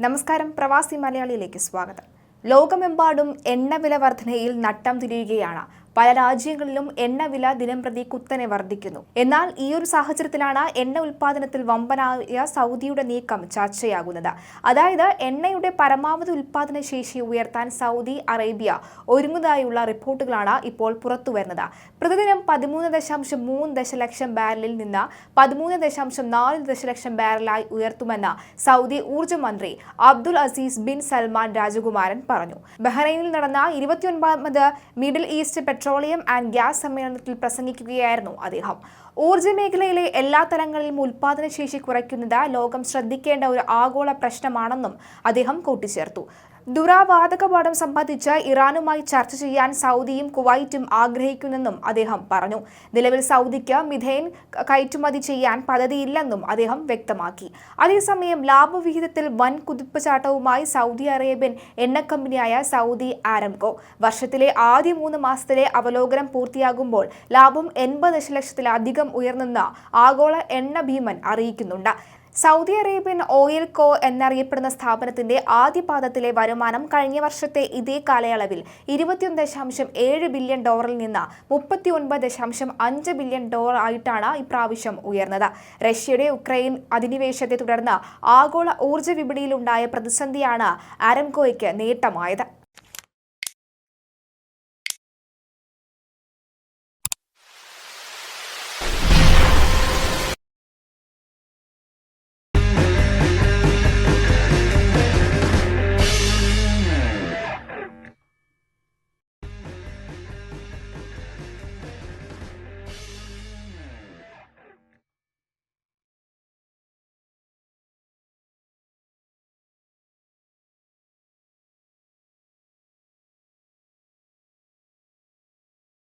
നമസ്കാരം പ്രവാസി മലയാളിയിലേക്ക് സ്വാഗതം. ലോകമെമ്പാടും എണ്ണവില വർധനയിൽ നട്ടം തിരിയുകയാണ് പല രാജ്യങ്ങളിലും എണ്ണവില ദിനംപ്രതി കുത്തനെ വർദ്ധിക്കുന്നു. എന്നാൽ ഈ ഒരു സാഹചര്യത്തിലാണ് എണ്ണ ഉൽപാദനത്തിൽ വമ്പനായ സൗദിയുടെ നീക്കം ചർച്ചയാകുന്നത്. അതായത് എണ്ണയുടെ പരമാവധി ഉൽപാദന ശേഷി ഉയർത്താൻ സൗദി അറേബ്യ ഒരുങ്ങുന്നതായുള്ള റിപ്പോർട്ടുകളാണ് ഇപ്പോൾ പുറത്തുവരുന്നത്. പ്രതിദിനം പതിമൂന്ന് ദശാംശം മൂന്ന് ദശലക്ഷം ബാരലിൽ നിന്ന് പതിമൂന്ന് ദശാംശം നാല് ദശലക്ഷം ബാരലായി ഉയർത്തുമെന്ന് സൗദി ഊർജ മന്ത്രി അബ്ദുൽ അസീസ് ബിൻ സൽമാൻ രാജകുമാരൻ പറഞ്ഞു. ബഹ്റൈനിൽ നടന്ന ഇരുപത്തിയൊൻപത് middle east petroleum and gas സമ്മേളനത്തിൽ പ്രസംഗിക്കുകയായിരുന്നു അദ്ദേഹം. ഊർജ മേഖലയിലെ എല്ലാ തലങ്ങളിലും ഉൽപാദനശേഷി കുറയ്ക്കുന്നത് ലോകം ശ്രദ്ധിക്കേണ്ട ഒരു ആഗോള പ്രശ്നമാണെന്നും അദ്ദേഹം കൂട്ടിച്ചേർത്തു. ദുരാവാതകപാഠം സംബന്ധിച്ച് ഇറാനുമായി ചർച്ച ചെയ്യാൻ സൗദിയും കുവൈറ്റും ആഗ്രഹിക്കുന്നെന്നും അദ്ദേഹം പറഞ്ഞു. നിലവിൽ സൗദിക്ക് മിഥേൻ കയറ്റുമതി ചെയ്യാൻ പദ്ധതിയില്ലെന്നും അദ്ദേഹം വ്യക്തമാക്കി. അതേസമയം ലാഭവിഹിതത്തിൽ വൻ കുതിപ്പുചാട്ടവുമായി സൗദി അറേബ്യൻ എണ്ണ കമ്പനിയായ സൗദി ആരംകോ വർഷത്തിലെ ആദ്യ മൂന്ന് മാസത്തിലെ അവലോകനം പൂർത്തിയാകുമ്പോൾ ലാഭം എൺപത് ദശലക്ഷത്തിലധികം ഉയർന്നെന്ന് ആഗോള എണ്ണ ഭീമൻ അറിയിക്കുന്നുണ്ട്. സൗദി അറേബ്യൻ ഓയിൽ കോ എന്നറിയപ്പെടുന്ന സ്ഥാപനത്തിന്റെ ആദ്യ പാദത്തിലെ വരുമാനം കഴിഞ്ഞ വർഷത്തെ ഇതേ കാലയളവിൽ ഇരുപത്തിയൊന്ന് ദശാംശം ഏഴ് ബില്യൺ ഡോളറിൽ നിന്ന് മുപ്പത്തി ഒൻപത് ദശാംശം അഞ്ച് ബില്യൺ ഡോളർ ആയിട്ടാണ് ഇപ്രാവശ്യം ഉയർന്നത്. റഷ്യയുടെ ഉക്രൈൻ അധിനിവേശത്തെ തുടർന്ന് ആഗോള ഊർജ വിപണിയിലുണ്ടായ പ്രതിസന്ധിയാണ് ആരംകോയ്ക്ക് നേട്ടമായത്.